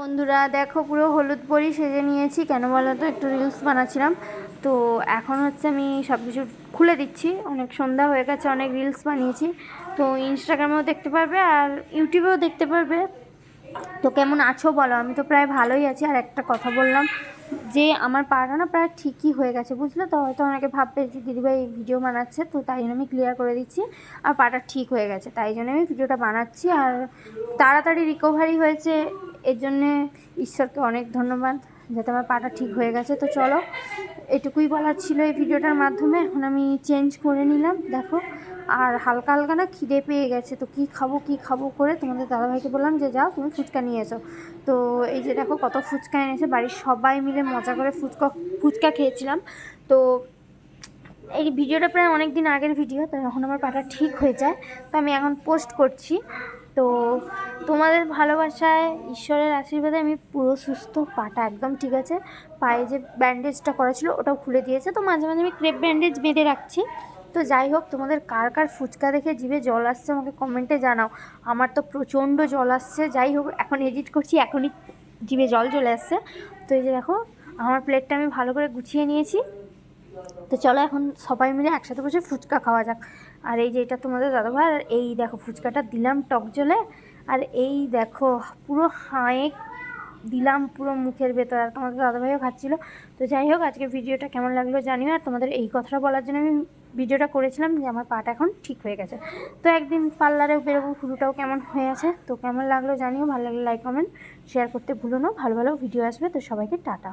বন্ধুরা, দেখো পুরো হলুদ পরি সেজে নিয়েছি। কেন বলো তো? একটু রিলস বানাচ্ছিলাম। তো এখন হচ্ছে আমি সব কিছু খুলে দিচ্ছি। অনেক সন্ধ্যা হয়ে গেছে, অনেক রিলস বানিয়েছি। তো ইনস্টাগ্রামেও দেখতে পারবে আর ইউটিউবেও দেখতে পারবে। তো কেমন আছো বলো? আমি তো প্রায় ভালোই আছি। আর একটা কথা বললাম, যে আমার পাটা না প্রায় ঠিকই হয়ে গেছে, বুঝলে তো? হয়তো অনেকে ভাববে যে দিদিভাই ভিডিও বানাচ্ছে, তো তাই জন্য আমি ক্লিয়ার করে দিচ্ছি। আর পাটা ঠিক হয়ে গেছে, তাই জন্য আমি ভিডিওটা বানাচ্ছি। আর তাড়াতাড়ি রিকভারি হয়েছে এর জন্যে ঈশ্বরকে অনেক ধন্যবাদ, যাতে আমার পাটা ঠিক হয়ে গেছে। তো চলো, এটুকুই বলার ছিল এই ভিডিওটার মাধ্যমে। এখন আমি চেঞ্জ করে নিলাম, দেখো। আর হালকা হালকা না খিদে পেয়ে গেছে, তো কি খাব কি খাব করে তোমাদের দাদাভাইকে বললাম যে, যাও, তুমি ফুচকা নিয়ে এসো। তো এই যে দেখো, কত ফুচকা এনেছে, বাড়ির সবাই মিলে মজা করে ফুচকা ফুচকা খেয়েছিলাম। তো এই ভিডিওটা প্রায় অনেক দিন আগের ভিডিও, তো এখন আমার পাটা ঠিক হয়ে যায়। তো আমি এখন পোস্ট করছি। তো তোমাদের ভালোবাসায়, ঈশ্বরের আশীর্বাদে আমি পুরো সুস্থ, পাটা একদম, ঠিক আছে? পায়ে যে ব্যান্ডেজটা করা ছিল, ওটাও খুলে দিয়েছে। তো মাঝে মাঝে আমি ক্রেপ ব্যান্ডেজ বেঁধে রাখছি। তো যাই হোক, তোমাদের কার কার ফুচকা দেখে জিভে জল আসছে আমাকে কমেন্টে জানাও। আমার তো প্রচণ্ড জল আসছে। যাই হোক, এখন এডিট করছি, এখনই জিভে জল চলে আসছে। তো এই যে দেখো, আমার প্লেটটা আমি ভালো করে গুছিয়ে নিয়েছি। তো চলো এখন সবাই মিলে একসাথে বসে ফুচকা খাওয়া যাক। আর এই যে এটা তোমাদের দাদাভাই, আর এই দেখো ফুচকাটা দিলাম টক জলে। আর এই দেখো পুরো হাঁয়ে দিলাম পুরো মুখের ভেতর, আর তোমাদের দাদাভাইও খাচ্ছিলো। তো যাই হোক, আজকে ভিডিওটা কেমন লাগল জানিও, আর তোমাদের এই কথাটা বলার জন্য আমি ভিডিওটা করেছিলাম যে আমার পাটা এখন ঠিক হয়ে গেছে। তো একদিন পার্লারেও বেরোবো ফুলুটাও কেমন হয়ে আছে, তো কেমন লাগল জানিও, ভালো লাগলে লাইক কমেন্ট শেয়ার করতে ভুলো না, ভালো ভালো ভিডিও আসবে, তো সবাইকে টাটা।